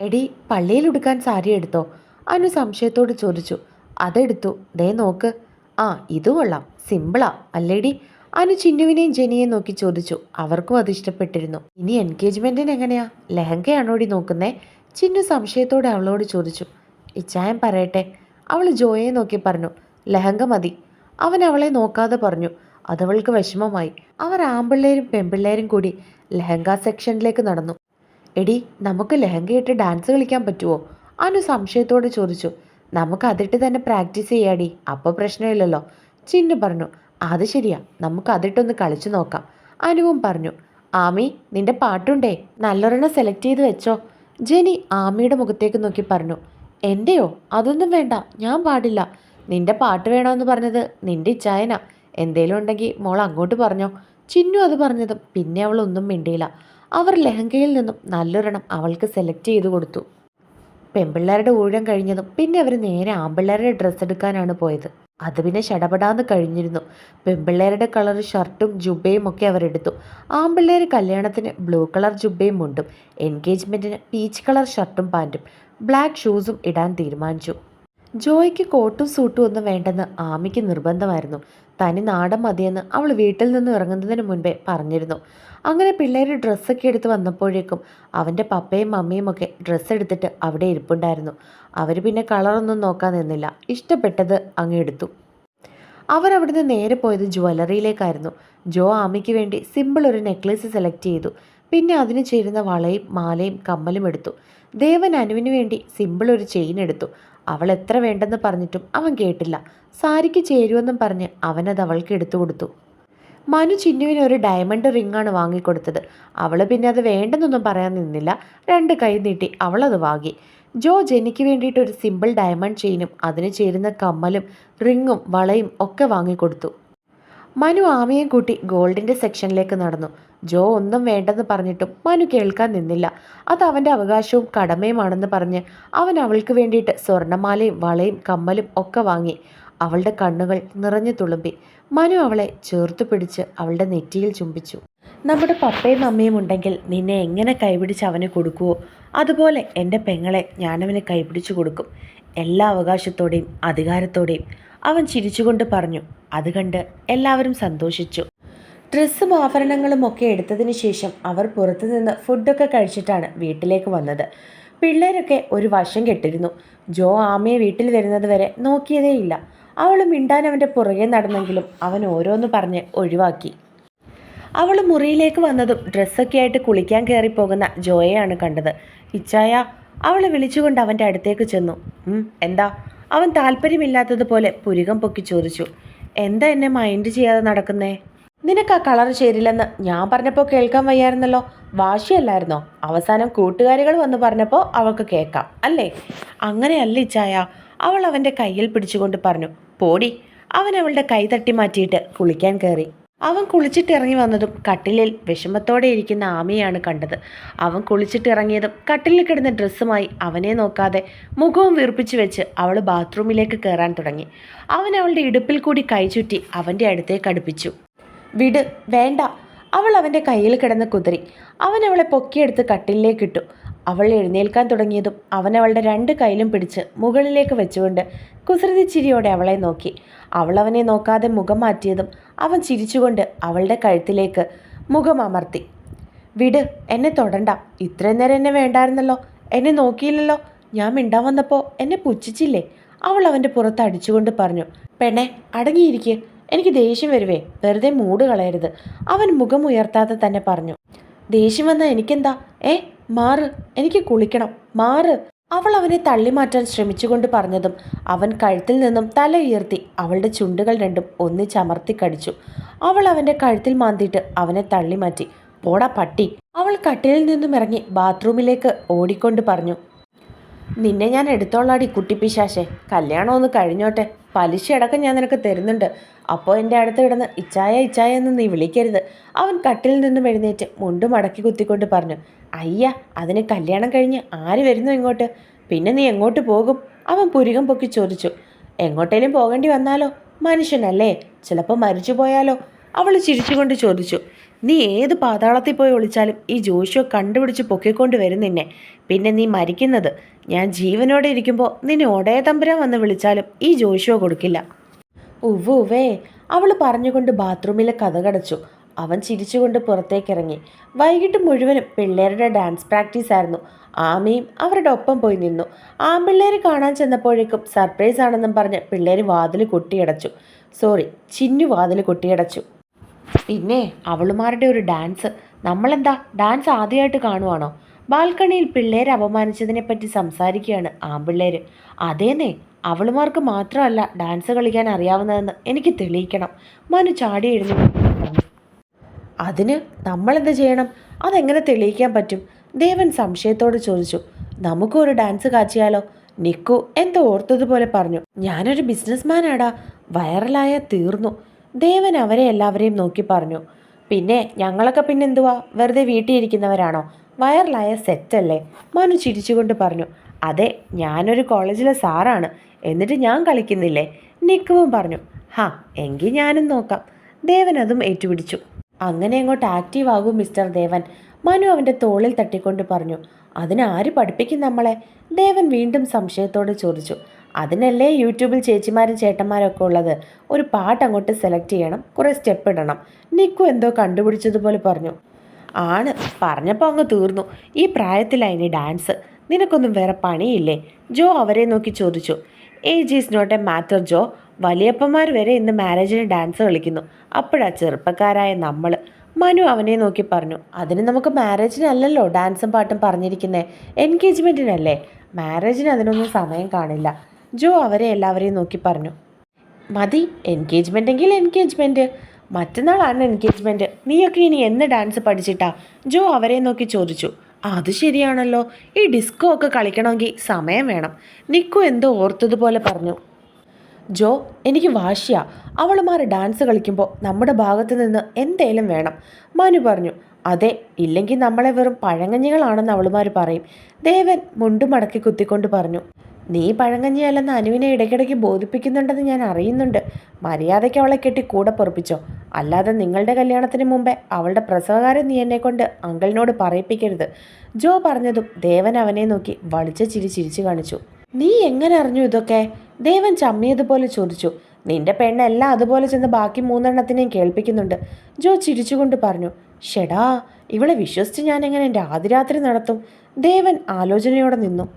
എടി പള്ളിയിൽ ഉടുക്കാൻ സാരി എടുത്തോ? അനു സംശയത്തോട് ചോദിച്ചു. അതെടുത്തു. ദേ നോക്ക്. ആ ഇത് കൊള്ളാം. സിമ്പിളാ അല്ലേടി? അനു ചിന്നുവിനെയും ജെനിയെയും നോക്കി ചോദിച്ചു. അവർക്കും അത് ഇഷ്ടപ്പെട്ടിരുന്നു. ഇനി എൻഗേജ്മെന്റിന് എങ്ങനെയാ? ലെഹങ്കയാണോടി നോക്കുന്നേ? ചിന്നു സംശയത്തോടെ അവളോട് ചോദിച്ചു. ഇച്ചായം പറയട്ടെ. അവൾ ജോയെ നോക്കി പറഞ്ഞു. ലഹങ്ക മതി. അവൻ അവളെ നോക്കാതെ പറഞ്ഞു. അതവൾക്ക് വിഷമമായി. അവർ ആമ്പിള്ളേരും പെൺപിള്ളേരും കൂടി ലഹങ്ക സെക്ഷനിലേക്ക് നടന്നു. എടി നമുക്ക് ലഹങ്കയിട്ട് ഡാൻസ് കളിക്കാൻ പറ്റുമോ അനു സംശയത്തോടെ ചോദിച്ചു. നമുക്ക് അതിട്ട് തന്നെ പ്രാക്ടീസ് ചെയ്യാടി അപ്പോൾ പ്രശ്നമില്ലല്ലോ. ചിന്നു പറഞ്ഞു അത് ശരിയാ നമുക്ക് അതിട്ടൊന്ന് കളിച്ചു നോക്കാം. അനുവും പറഞ്ഞു ആമി നിന്റെ പാട്ടുണ്ടേ നല്ലൊരെണ്ണം സെലക്ട് ചെയ്ത് വെച്ചോ. ജെനി ആമിയുടെ മുഖത്തേക്ക് നോക്കി പറഞ്ഞു എന്റെയോ അതൊന്നും വേണ്ട ഞാൻ പാടില്ല. നിന്റെ പാട്ട് വേണമെന്ന് പറഞ്ഞത് നിന്റെ ഇച്ഛായന. എന്തേലും ഉണ്ടെങ്കിൽ മോൾ അങ്ങോട്ട് പറഞ്ഞോ. ചിന്നു അത് പറഞ്ഞതും പിന്നെ അവൾ ഒന്നും മിണ്ടിയില്ല. അവർ ലെഹങ്കയിൽ നിന്നും നല്ലൊരെണ്ണം അവൾക്ക് സെലക്ട് ചെയ്തു കൊടുത്തു. പെൺപിള്ളേരുടെ ഊഴം കഴിഞ്ഞതും പിന്നെ അവർ നേരെ ആൺപിള്ളേരുടെ ഡ്രസ്സ് എടുക്കാനാണ് പോയത്. അത് പിന്നെ ശടപടാന്ന് കഴിഞ്ഞിരുന്നു. പെൺപിള്ളേരുടെ കളർ ഷർട്ടും ജുബയും ഒക്കെ അവരെടുത്തു ആൺപിള്ളേർ കല്യാണത്തിന് ബ്ലൂ കളർ ജുബയും മുണ്ടും എൻഗേജ്മെന്റിന് പീച്ച് കളർ ഷർട്ടും പാന്റും ബ്ലാക്ക് ഷൂസും ഇടാൻ തീരുമാനിച്ചു. ജോയ്ക്ക് കോട്ടും സൂട്ടും ഒന്നും വേണ്ടെന്ന് ആമിക്ക് നിർബന്ധമായിരുന്നു. തനി നാടൻ മതിയെന്ന് അവൾ വീട്ടിൽ നിന്ന് ഇറങ്ങുന്നതിന് മുൻപേ പറഞ്ഞിരുന്നു. അങ്ങനെ പിള്ളേർ ഡ്രസ്സൊക്കെ എടുത്ത് വന്നപ്പോഴേക്കും അവന്റെ പപ്പയും മമ്മിയും ഒക്കെ ഡ്രസ്സ് എടുത്തിട്ട് അവിടെ ഇരിപ്പുണ്ടായിരുന്നു. അവർ പിന്നെ കളറൊന്നും നോക്കാൻ നിന്നില്ല. ഇഷ്ടപ്പെട്ടത് അങ്ങ് എടുത്തു. അവരവിടുന്ന് നേരെ പോയത് ജ്വല്ലറിയിലേക്കായിരുന്നു. ജോ ആമിക്ക് വേണ്ടി സിമ്പിൾ ഒരു നെക്ലേസ് സെലക്ട് ചെയ്തു. പിന്നെ അതിന് ചേരുന്ന വളയും മാലയും കമ്മലും എടുത്തു. ദേവൻ അനുവിന് വേണ്ടി സിമ്പിൾ ഒരു ചെയിൻ എടുത്തു. അവൾ എത്ര വേണ്ടെന്ന് പറഞ്ഞിട്ടും അവൻ കേട്ടില്ല. സാരിക്ക് ചേരുമെന്നും പറഞ്ഞ് അവനത് അവൾക്ക് എടുത്തു കൊടുത്തു. മനു ചിന്നുവിന് ഒരു ഡയമണ്ട് റിങ്ങാണ് വാങ്ങിക്കൊടുത്തത്. അവൾ പിന്നെ അത് വേണ്ടെന്നൊന്നും പറയാൻ നിന്നില്ല. രണ്ട് കൈ നീട്ടി അവളത് വാങ്ങി. ജോ ജെനിക്ക് വേണ്ടിയിട്ട് ഒരു സിമ്പിൾ ഡയമണ്ട് ചെയിനും അതിന് ചേരുന്ന കമ്മലും റിങ്ങും വളയും ഒക്കെ വാങ്ങിക്കൊടുത്തു. മനു ആമയും കൂട്ടി ഗോൾഡിന്റെ സെക്ഷനിലേക്ക് നടന്നു. ജോ ഒന്നും വേണ്ടെന്ന് പറഞ്ഞിട്ടും മനു കേൾക്കാൻ നിന്നില്ല. അത് അവന്റെ അവകാശവും കടമയുമാണെന്ന് പറഞ്ഞ് അവൻ അവൾക്ക് വേണ്ടിയിട്ട് സ്വർണമാലയും വളയും കമ്മലും ഒക്കെ വാങ്ങി. അവളുടെ കണ്ണുകൾ നിറഞ്ഞു തുളുമ്പി. മനു അവളെ ചേർത്തു പിടിച്ച് അവളുടെ നെറ്റിയിൽ ചുംബിച്ചു. നമ്മുടെ പപ്പയും അമ്മയും ഉണ്ടെങ്കിൽ നിന്നെ എങ്ങനെ കൈപിടിച്ച് അവന് കൊടുക്കുവോ? അതുപോലെ എന്റെ പെങ്ങളെ ഞാനവന് കൈപിടിച്ചു കൊടുക്കും. എല്ലാ അവകാശത്തോടെയും അധികാരത്തോടെയും. അവൻ ചിരിച്ചുകൊണ്ട് പറഞ്ഞു. അത് കണ്ട് എല്ലാവരും സന്തോഷിച്ചു. ഡ്രസ്സും ആഭരണങ്ങളും ഒക്കെ എടുത്തതിന് ശേഷം അവർ പുറത്തുനിന്ന് ഫുഡൊക്കെ കഴിച്ചിട്ടാണ് വീട്ടിലേക്ക് വന്നത്. പിള്ളേരൊക്കെ ഒരു വശം കെട്ടിരുന്നു. ജോ ആമയെ വീട്ടിൽ വരുന്നത് വരെ നോക്കിയതേയില്ല. അവൾ മിണ്ടാൻ അവന്റെ പുറകെ നടന്നെങ്കിലും അവൻ ഓരോന്ന് പറഞ്ഞ് ഒഴിവാക്കി. അവൾ മുറിയിലേക്ക് വന്നതും ഡ്രസ്സൊക്കെ ആയിട്ട് കുളിക്കാൻ കയറി പോകുന്ന ജോയയാണ് കണ്ടത്. ഇച്ചായ അവളെ വിളിച്ചുകൊണ്ട് അവന്റെ അടുത്തേക്ക് ചെന്നു. എന്താ? അവൻ താല്പര്യമില്ലാത്തതുപോലെ പുരികം പൊക്കി ചോദിച്ചു. എന്താ എന്നെ മൈൻഡ് ചെയ്യാതെ നടക്കുന്നേ? നിനക്ക് ആ കളർ ചേരില്ലെന്ന് ഞാൻ പറഞ്ഞപ്പോൾ കേൾക്കാൻ വയ്യായിരുന്നല്ലോ. വാശിയല്ലായിരുന്നോ? അവസാനം കൂട്ടുകാരികൾ വന്ന് പറഞ്ഞപ്പോൾ അവൾക്ക് കേൾക്കാം. അല്ലേ? അങ്ങനെയല്ല ഇച്ചായ. അവൾ അവന്റെ കയ്യിൽ പിടിച്ചുകൊണ്ട് പറഞ്ഞു. പോടി. അവൻ അവളുടെ കൈ തട്ടി മാറ്റിയിട്ട് കുളിക്കാൻ കയറി അവൻ കുളിച്ചിട്ടിറങ്ങി വന്നതും കട്ടിലിൽ വിഷമത്തോടെ ഇരിക്കുന്ന ആമയാണ് കണ്ടത്. അവൻ കുളിച്ചിട്ടിറങ്ങിയതും കട്ടിലിൽ കിടന്ന ഡ്രസ്സുമായി അവനെ നോക്കാതെ മുഖവും വീർപ്പിച്ചു വെച്ച് അവൾ ബാത്റൂമിലേക്ക് കയറാൻ തുടങ്ങി. അവൻ അവളുടെ ഇടുപ്പിൽ കൂടി കൈ ചുറ്റി അവന്റെ അടുത്തേക്ക് അടുപ്പിച്ചു. വിട് വേണ്ട. അവൾ അവന്റെ കയ്യിൽ കിടന്ന് കുതിരി. അവൻ അവളെ പൊക്കിയെടുത്ത് കട്ടിലിലേക്ക് ഇട്ടു. അവൾ എഴുന്നേൽക്കാൻ തുടങ്ങിയതും അവൻ അവളുടെ രണ്ട് കൈയിലും പിടിച്ച് മുകളിലേക്ക് വെച്ചുകൊണ്ട് കുസൃതി ചിരിയോടെ അവളെ നോക്കി. അവൾ അവനെ നോക്കാതെ മുഖം മാറ്റിയതും അവൻ ചിരിച്ചുകൊണ്ട് അവളുടെ കഴുത്തിലേക്ക് മുഖം അമർത്തി. വിട് എന്നെ തൊടണ്ട. ഇത്രയും നേരം എന്നെ വേണ്ടായിരുന്നല്ലോ. എന്നെ നോക്കിയില്ലല്ലോ. ഞാൻ മിണ്ടാൻ വന്നപ്പോൾ എന്നെ പുച്ഛിച്ചില്ലേ? അവൾ അവന്റെ പുറത്ത് അടിച്ചുകൊണ്ട് പറഞ്ഞു. പെണ്ണെ അടങ്ങിയിരിക്കേ. എനിക്ക് ദേഷ്യം വരുവേ. വെറുതെ മൂട് കളയരുത്. അവൻ മുഖം ഉയർത്താതെ തന്നെ പറഞ്ഞു. ദേഷ്യം വന്നാൽ എനിക്കെന്താ? ഏ? മാറ് എനിക്ക് കുളിക്കണം. മാറ്. അവൾ അവനെ തള്ളിമാറ്റാൻ ശ്രമിച്ചുകൊണ്ട് പറഞ്ഞതും അവൻ കഴുത്തിൽ നിന്നും തല ഉയർത്തി അവളുടെ ചുണ്ടുകൾ രണ്ടും ഒന്നിച്ചമർത്തി കടിച്ചു. അവൾ അവന്റെ കഴുത്തിൽ മാന്തിയിട്ട് അവനെ തള്ളിമാറ്റി പോടാ പട്ടി. അവൾ കട്ടിലിൽ നിന്നും ഇറങ്ങി ബാത്റൂമിലേക്ക് ഓടിക്കൊണ്ട് പറഞ്ഞു. നിന്നെ ഞാൻ എടുത്തോളാടി കുട്ടിപ്പിശാശേ കല്യാണം ഒന്ന് കഴിഞ്ഞോട്ടെ. പലിശ അടക്കം ഞാൻ നിനക്ക് തരുന്നുണ്ട്. അപ്പോൾ എന്റെ അടുത്ത് കിടന്ന് ഇച്ചായ ഇച്ചായ എന്ന് നീ വിളിക്കരുത്. അവൻ കട്ടിൽ നിന്നും എഴുന്നേറ്റ് മുണ്ടും അടക്കി കുത്തിക്കൊണ്ട് പറഞ്ഞു. അയ്യ അതിന് കല്യാണം കഴിഞ്ഞ് ആര് വരുന്നു ഇങ്ങോട്ട്? പിന്നെ നീ എങ്ങോട്ട് പോകും? അവൻ പുരുകം പൊക്കി ചോദിച്ചു. എങ്ങോട്ടേലും പോകേണ്ടി വന്നാലോ? മനുഷ്യനല്ലേ? ചിലപ്പോൾ മരിച്ചു പോയാലോ? അവൾ ചിരിച്ചുകൊണ്ട് ചോദിച്ചു. നീ ഏത് പാതാളത്തിൽ പോയി ഒളിച്ചാലും ഈ ജോഷോ കണ്ടുപിടിച്ച് പൊക്കിക്കൊണ്ട് വരും നിന്നെ. പിന്നെ നീ മരിക്കുന്നത്. ഞാൻ ജീവനോടെ ഇരിക്കുമ്പോൾ നിന്നെ ഒടേ തമ്പുരാൻ വന്ന് വിളിച്ചാലും ഈ ജോഷോ കൊടുക്കില്ല. ഉവ്വുവേ ഉവ്വേ. അവൾ പറഞ്ഞുകൊണ്ട് ബാത്റൂമിലെ കഥകടച്ചു അവൻ ചിരിച്ചുകൊണ്ട് പുറത്തേക്കിറങ്ങി. വൈകിട്ട് മുഴുവനും പിള്ളേരുടെ ഡാൻസ് പ്രാക്ടീസ് ആയിരുന്നു. ആമയും അവരുടെ ഒപ്പം പോയി നിന്നു. ആമ്പിള്ളേർ കാണാൻ ചെന്നപ്പോഴേക്കും സർപ്രൈസ് ആണെന്നും പറഞ്ഞ് പിള്ളേർ വാതിൽ കൊട്ടിയടച്ചു. സോറി ചിന്നു വാതിൽ കൊട്ടിയടച്ചു. പിന്നെ അവളുമാരുടെ ഒരു ഡാൻസ്. നമ്മളെന്താ ഡാൻസ് ആദ്യമായിട്ട് കാണുവാണോ? ബാൽക്കണിയിൽ പിള്ളേരെ അപമാനിച്ചതിനെപ്പറ്റി സംസാരിക്കുകയാണ് ആമ്പിള്ളേർ അതേന്നേ അവളുമാർക്ക് മാത്രമല്ല ഡാൻസ് കളിക്കാൻ അറിയാവുന്നതെന്ന് എനിക്ക് തെളിയിക്കണം. മനു ചാടി എഴുന്നേറ്റ്. അതിന് നമ്മളെന്ത് ചെയ്യണം? അതെങ്ങനെ തെളിയിക്കാൻ പറ്റും? ദേവൻ സംശയത്തോട് ചോദിച്ചു. നമുക്കൊരു ഡാൻസ് കാച്ചിയാലോ? നിക്കു എന്തോ ഓർത്തതുപോലെ പറഞ്ഞു. ഞാനൊരു ബിസിനസ്മാനാടാ. വൈറലായ തീർന്നു. ദേവൻ അവരെ എല്ലാവരെയും നോക്കി പറഞ്ഞു. പിന്നെ ഞങ്ങളൊക്കെ പിന്നെ എന്തുവാ? വെറുതെ വീട്ടിൽ ഇരിക്കുന്നവരാണോ വൈറലായ സെറ്റല്ലേ? മനു ചിരിച്ചുകൊണ്ട് പറഞ്ഞു. അതെ ഞാനൊരു കോളേജിലെ സാറാണ്. എന്നിട്ട് ഞാൻ കളിക്കുന്നില്ലേ? നിക്കുവും പറഞ്ഞു. ഹാ എങ്കിൽ ഞാനും നോക്കാം. ദേവൻ അതും ഏറ്റുപിടിച്ചു. അങ്ങനെ അങ്ങോട്ട് ആക്റ്റീവ് ആകൂ മിസ്റ്റർ ദേവൻ. മനു അവന്റെ തോളിൽ തട്ടിക്കൊണ്ട് പറഞ്ഞു അതിനാര് പഠിപ്പിക്കും നമ്മളെ? ദേവൻ വീണ്ടും സംശയത്തോട് ചോദിച്ചു അതിനല്ലേ യൂട്യൂബിൽ ചേച്ചിമാരും ചേട്ടന്മാരൊക്കെ ഉള്ളത്? ഒരു പാട്ട് അങ്ങോട്ട് സെലക്ട് ചെയ്യണം കുറേ സ്റ്റെപ്പ് ഇടണം. നിക്കു എന്തോ കണ്ടുപിടിച്ചതുപോലെ പറഞ്ഞു ആണ് പറഞ്ഞപ്പോൾ അങ്ങ് തീർന്നു. ഈ പ്രായത്തിലായിനി ഡാൻസ് നിനക്കൊന്നും വേറെ പണിയില്ലേ? ജോ അവരെ നോക്കി ചോദിച്ചു age is not a matter Jo. വലിയപ്പന്മാർ വരെ ഇന്ന് മാരേജിന് ഡാൻസ് കളിക്കുന്നു. അപ്പോഴാ ചെറുപ്പക്കാരായ നമ്മൾ മനു അവനെ നോക്കി പറഞ്ഞു അതിന് നമുക്ക് മാരേജിനല്ലല്ലോ ഡാൻസും പാട്ടും പറഞ്ഞിരിക്കുന്നത് എൻഗേജ്മെന്റിനല്ലേ മാരേജിന് അതിനൊന്നും സമയം കാണില്ല. ജോ അവരെ എല്ലാവരെയും നോക്കി പറഞ്ഞു മതി എൻഗേജ്മെന്റ് എങ്കിൽ എൻഗേജ്മെന്റ് മറ്റന്നാളാണ് എൻഗേജ്മെന്റ് നീയൊക്കെ ഇനി എന്ന് ഡാൻസ് പഠിച്ചിട്ടാ? ജോ അവരെ നോക്കി ചോദിച്ചു അത് ശരിയാണല്ലോ. ഈ ഡിസ്കോ ഒക്കെ കളിക്കണമെങ്കിൽ സമയം വേണം. നിക്കു എന്തോ ഓർത്തതുപോലെ പറഞ്ഞു ജോ എനിക്ക് വാശിയ. അവളുമാർ ഡാൻസ് കളിക്കുമ്പോൾ നമ്മുടെ ഭാഗത്ത് നിന്ന് എന്തേലും വേണം. മനു പറഞ്ഞു അതെ ഇല്ലെങ്കിൽ നമ്മളെ വെറും പഴങ്ങഞ്ഞികളാണെന്ന് അവളുമാർ പറയും. ദേവൻ മുണ്ടുമടക്കി കുത്തിക്കൊണ്ട് പറഞ്ഞു നീ പഴങ്കഞ്ഞിയല്ലെന്ന് അനുവിനെ ഇടയ്ക്കിടയ്ക്ക് ബോധിപ്പിക്കുന്നുണ്ടെന്ന് ഞാൻ അറിയുന്നുണ്ട്. മര്യാദയ്ക്ക് അവളെ കെട്ടി കൂടെ പൊറപ്പിച്ചോ. അല്ലാതെ നിങ്ങളുടെ കല്യാണത്തിന് മുമ്പേ അവളുടെ പ്രസവകാരം നീ എന്നെ കൊണ്ട് അങ്കിളിനോട് പറയിപ്പിക്കരുത്. ജോ പറഞ്ഞതും ദേവൻ അവനെ നോക്കി വളിച്ച ചിരി ചിരിച്ചു കാണിച്ചു. നീ എങ്ങനെ അറിഞ്ഞു ഇതൊക്കെ? ദേവൻ ചമ്മിയതുപോലെ ചോദിച്ചു. നിന്റെ പെണ്ണെല്ലാം അതുപോലെ ചെന്ന് ബാക്കി മൂന്നെണ്ണത്തിനെയും കേൾപ്പിക്കുന്നുണ്ട്. ജോ ചിരിച്ചുകൊണ്ട് പറഞ്ഞു ഷെടാ ഇവളെ വിശ്വസിച്ച് ഞാൻ എങ്ങനെ എന്റെ ആദിരാത്രി നടത്തും? ദേവൻ ആലോചനയോടെ നിന്നു.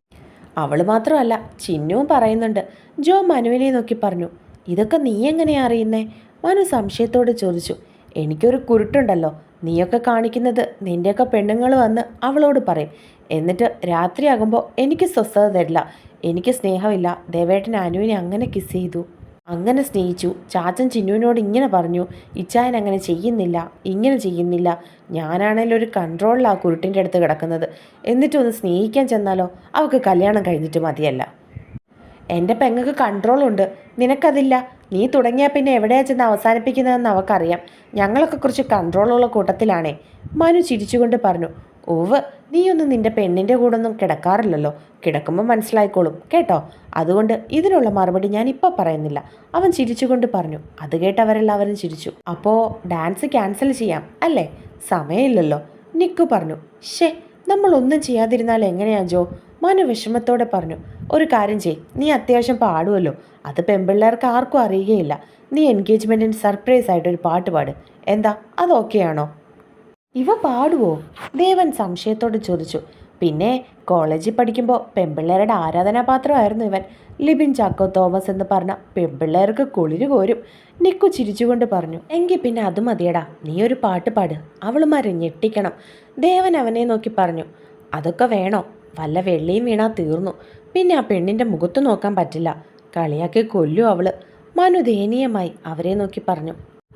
അവൾ മാത്രമല്ല ചിന്നുവും പറയുന്നുണ്ട്. ജോ മനുവിനെ നോക്കി പറഞ്ഞു ഇതൊക്കെ നീ എങ്ങനെയാ അറിയുന്നേ? മനു സംശയത്തോട് ചോദിച്ചു എനിക്കൊരു കുരുട്ടുണ്ടല്ലോ. നീയൊക്കെ കാണിക്കുന്നത് നിന്റെയൊക്കെ പെണ്ണുങ്ങൾ വന്ന് അവളോട് പറയും. എന്നിട്ട് രാത്രിയാകുമ്പോൾ എനിക്ക് സ്വസ്ഥത തരില്ല. എനിക്ക് സ്നേഹമില്ല. ദേവേട്ടൻ അനുവിനെ അങ്ങനെ കിസ് ചെയ്തു. അങ്ങനെ സ്നേഹിച്ചു. ചാച്ചൻ ചിന്നുവിനോട് ഇങ്ങനെ പറഞ്ഞു ഇച്ചായൻ അങ്ങനെ ചെയ്യുന്നില്ല. ഇങ്ങനെ ചെയ്യുന്നില്ല. ഞാനാണേലും ഒരു കൺട്രോളിൽ ആ കുരുട്ടിന്റെ അടുത്ത് കിടക്കുന്നത്. എന്നിട്ടൊന്ന് സ്നേഹിക്കാൻ ചെന്നാലോ? അവൾക്ക് കല്യാണം കഴിഞ്ഞിട്ട് മതിയല്ല. എന്റെ പെങ്ങൾക്ക് കൺട്രോളുണ്ട് നിനക്കതില്ല. നീ തുടങ്ങിയാൽ പിന്നെ എവിടെയാ ചെന്ന് അവസാനിപ്പിക്കുന്നതെന്ന് അവൾക്കറിയാം ഞങ്ങളൊക്കെ കുറച്ച് കൺട്രോളുള്ള കൂട്ടത്തിലാണേ. മനു ചിരിച്ചുകൊണ്ട് പറഞ്ഞു ഓവ് നീയൊന്നും നിന്റെ പെണ്ണിന്റെ കൂടെ ഒന്നും കിടക്കാറില്ലല്ലോ. കിടക്കുമ്പോൾ മനസ്സിലായിക്കോളും കേട്ടോ? അതുകൊണ്ട് ഇതിനുള്ള മറുപടി ഞാൻ ഇപ്പോൾ പറയുന്നില്ല. അവൻ ചിരിച്ചുകൊണ്ട് പറഞ്ഞു. അത് കേട്ട് അവരെല്ലാവരും ചിരിച്ചു. അപ്പോൾ ഡാൻസ് ക്യാൻസൽ ചെയ്യാം അല്ലേ? സമയമില്ലല്ലോ. നിക്കു പറഞ്ഞു. ഷേ നമ്മളൊന്നും ചെയ്യാതിരുന്നാൽ എങ്ങനെയാ ജോ? മനു വിഷമത്തോടെ പറഞ്ഞു. ഒരു കാര്യം ചെയ് നീ അത്യാവശ്യം പാടുമല്ലോ അത് പെൺപിള്ളേർക്ക് ആർക്കും അറിയുകയില്ല. നീ എൻഗേജ്മെന്റിന് സർപ്രൈസ് ആയിട്ട് ഒരു പാട്ട് പാട്. എന്താ അത് ഓക്കെയാണോ? ഇവ പാടുവോ? ദേവൻ സംശയത്തോട് ചോദിച്ചു. പിന്നെ കോളേജിൽ പഠിക്കുമ്പോൾ പെമ്പിള്ളേരുടെ ആരാധനാപാത്രമായിരുന്നു ഇവൻ. ലിബിൻ ചാക്കോ തോമസ് എന്ന് പറഞ്ഞ പെമ്പിള്ളേർക്ക് കുളിര് കോരും. നിക്കു ചിരിച്ചുകൊണ്ട് പറഞ്ഞു എങ്കിൽ പിന്നെ അത് മതിയടാ. നീ ഒരു പാട്ട് പാട്. അവളുമാരെ ഞെട്ടിക്കണം. ദേവൻ അവനെ നോക്കി പറഞ്ഞു അതൊക്കെ വേണോ? വല്ല വെള്ളിയും വീണാ തീർന്നു. പിന്നെ ആ പെണ്ണിന്റെ മുഖത്ത് നോക്കാൻ പറ്റില്ല. കളിയാക്കി കൊല്ലും അവൾ. മനു ദയനീയമായി അവരെ നോക്കി പറഞ്ഞു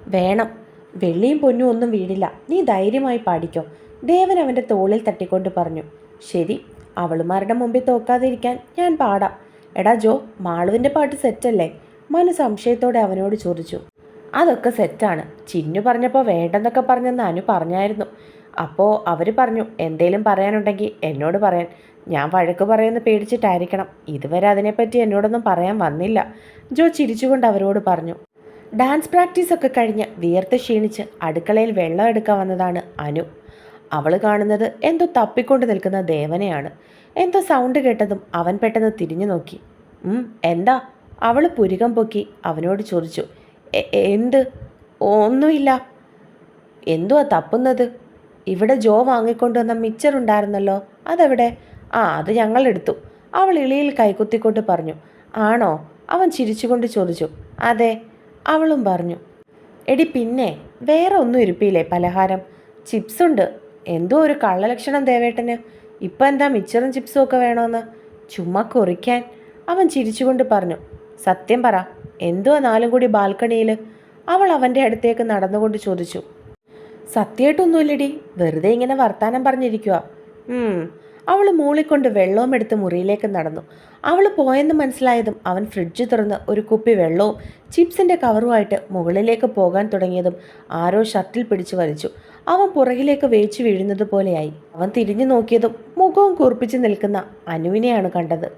വേണം. വെള്ളിയും പൊന്നും ഒന്നും വീടില്ല നീ ധൈര്യമായി പാടിക്കോ. ദേവൻ അവന്റെ തോളിൽ തട്ടിക്കൊണ്ട് പറഞ്ഞു. ശരി അവളുമാരുടെ മുമ്പിൽ തോക്കാതിരിക്കാൻ ഞാൻ പാടാം. എടാ ജോ മാളുവിന്റെ പാട്ട് സെറ്റല്ലേ? മനു സംശയത്തോടെ അവനോട് ചോദിച്ചു. അതൊക്കെ സെറ്റാണ്. ചിന്നു പറഞ്ഞപ്പോൾ വേണ്ടെന്നൊക്കെ പറഞ്ഞെന്ന് അനു പറഞ്ഞായിരുന്നു. അപ്പോൾ അവർ പറഞ്ഞു എന്തേലും പറയാനുണ്ടെങ്കിൽ എന്നോട് പറയാൻ. ഞാൻ വഴക്ക് പറയുമെന്ന് പേടിച്ചിട്ടായിരിക്കണം. ഇതുവരെ അതിനെപ്പറ്റി എന്നോടൊന്നും പറയാൻ വന്നില്ല. ജോ ചിരിച്ചുകൊണ്ട് അവരോട് പറഞ്ഞു. ഡാൻസ് പ്രാക്ടീസ് ഒക്കെ കഴിഞ്ഞ് വിയർത്ത് ക്ഷീണിച്ച് അടുക്കളയിൽ വെള്ളം എടുക്കാൻ വന്നതാണ് അനു. അവൾ കാണുന്നത് എന്തോ തപ്പിക്കൊണ്ട് നിൽക്കുന്ന ദേവനെയാണ്. എന്തോ സൗണ്ട് കേട്ടതും അവൻ പെട്ടെന്ന് തിരിഞ്ഞു നോക്കി. എന്താ? അവൾ പുരുകം പൊക്കി അവനോട് ചോദിച്ചു. "എ- എന്ത്? ഒന്നുമില്ല. എന്തുവാ തപ്പുന്നത്? ഇവിടെ ജോ വാങ്ങിക്കൊണ്ടുവന്ന മിച്ചർ ഉണ്ടായിരുന്നല്ലോ അതെവിടെ? ആ അത് ഞങ്ങൾ എടുത്തു. അവൾ ഇളിയിൽ കൈകുത്തിക്കൊണ്ട് പറഞ്ഞു. ആണോ? അവൻ ചിരിച്ചുകൊണ്ട് ചോദിച്ചു. അതെ അവളും പറഞ്ഞു എടി പിന്നെ വേറെ ഒന്നും ഇരിപ്പില്ലേ പലഹാരം? ചിപ്സ് ഉണ്ട്. എന്തോ ഒരു കള്ളലക്ഷണം ദേവേട്ടന്. ഇപ്പം എന്താ മിച്ചറും ചിപ്സും ഒക്കെ വേണമെന്ന് ചുമ്മാ കുറിക്കാൻ. അവൻ ചിരിച്ചുകൊണ്ട് പറഞ്ഞു സത്യം പറ എന്തോ നാലും കൂടി ബാൽക്കണിയിൽ അവൾ അവന്റെ അടുത്തേക്ക് നടന്നുകൊണ്ട് ചോദിച്ചു സത്യമായിട്ടൊന്നുമില്ലടി വെറുതെ ഇങ്ങനെ വർത്താനം പറഞ്ഞിരിക്കുക അവൾ മൂളിക്കൊണ്ട് വെള്ളവും എടുത്ത് മുറിയിലേക്ക് നടന്നു. അവൾ പോയെന്ന് മനസ്സിലായതും അവൻ ഫ്രിഡ്ജ് തുറന്ന് ഒരു കുപ്പി വെള്ളവും ചിപ്സിന്റെ കവറുമായിട്ട് മുകളിലേക്ക് പോകാൻ തുടങ്ങിയതും ആരോ ഷർട്ടിൽ പിടിച്ചു വലിച്ചു. അവൻ പുറകിലേക്ക് വേച്ചു വീഴുന്നത് പോലെയായി. അവൻ തിരിഞ്ഞു നോക്കിയതും മുഖവും കുറിപ്പിച്ച് നിൽക്കുന്ന അനുവിനെയാണ് കണ്ടത്.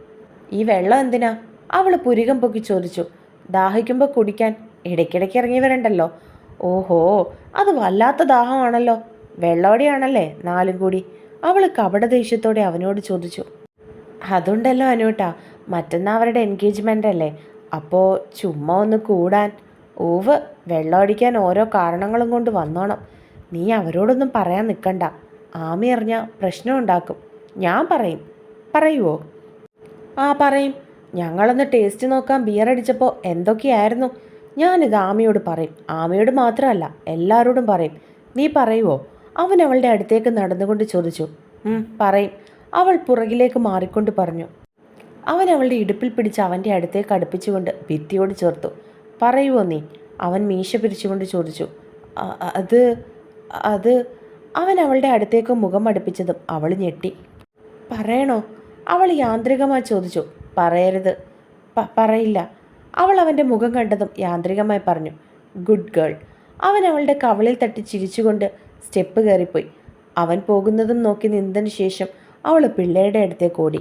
ഈ വെള്ളം എന്തിനാ? അവൾ പുരികം പൊക്കി ചോദിച്ചു. ദാഹിക്കുമ്പോൾ കുടിക്കാൻ ഇടയ്ക്കിടയ്ക്ക് ഇറങ്ങി വരണ്ടല്ലോ ഓഹോ അത് വല്ലാത്ത ദാഹമാണല്ലോ. വെള്ളോടെയാണല്ലേ നാലും കൂടി. അവൾ കപടദേഷ്യത്തോടെ അവനോട് ചോദിച്ചു അതുണ്ടല്ലോ അനുട്ടാ മറ്റന്നാ അവരുടെ എൻഗേജ്മെന്റ് അല്ലേ? അപ്പോൾ ചുമ്മാ ഒന്ന് കൂടാൻ. ഓവ് വെള്ളമടിക്കാൻ ഓരോ കാരണങ്ങളും കൊണ്ട് വന്നോണം. നീ അവരോടൊന്നും പറയാൻ നിൽക്കണ്ട ആമി അറിഞ്ഞാൽ പ്രശ്നം ഉണ്ടാക്കും. ഞാൻ പറയും. പറയുവോ? ആ പറയും. ഞങ്ങളൊന്ന് ടേസ്റ്റ് നോക്കാൻ ബിയർ അടിച്ചപ്പോൾ എന്തൊക്കെയായിരുന്നു? ഞാനിത് ആമയോട് പറയും. ആമയോട് മാത്രമല്ല എല്ലാവരോടും പറയും. നീ പറയുവോ? അവൻ അവളുടെ അടുത്തേക്ക് നടന്നുകൊണ്ട് ചോദിച്ചു "ഉം, പറയും. അവൾ പുറകിലേക്ക് മാറിക്കൊണ്ട് പറഞ്ഞു. അവൻ അവളുടെ ഇടുപ്പിൽ പിടിച്ച് അവന്റെ അടുത്തേക്ക് അടുപ്പിച്ചുകൊണ്ട് ഭിത്തിയോട് ചേർത്തു. പറയുവോ നീ? അവൻ മീശ പിരിച്ചുകൊണ്ട് ചോദിച്ചു. അത് അത് അവൻ അവളുടെ അടുത്തേക്ക് മുഖം അടുപ്പിച്ചതും അവൾ ഞെട്ടി. പറയണോ? അവൾ യാന്ത്രികമായി ചോദിച്ചു. പറയരുത്. പറയില്ല. അവൾ അവന്റെ മുഖം കണ്ടതും യാന്ത്രികമായി പറഞ്ഞു. Good girl. അവൻ അവളുടെ കവളിൽ തട്ടി ചിരിച്ചുകൊണ്ട് സ്റ്റെപ്പ് കയറിപ്പോയി. അവൻ പോകുന്നതും നോക്കി നിന്നതിന് ശേഷം അവൾ പിള്ളേരുടെ അടുത്തേക്ക് ഓടി.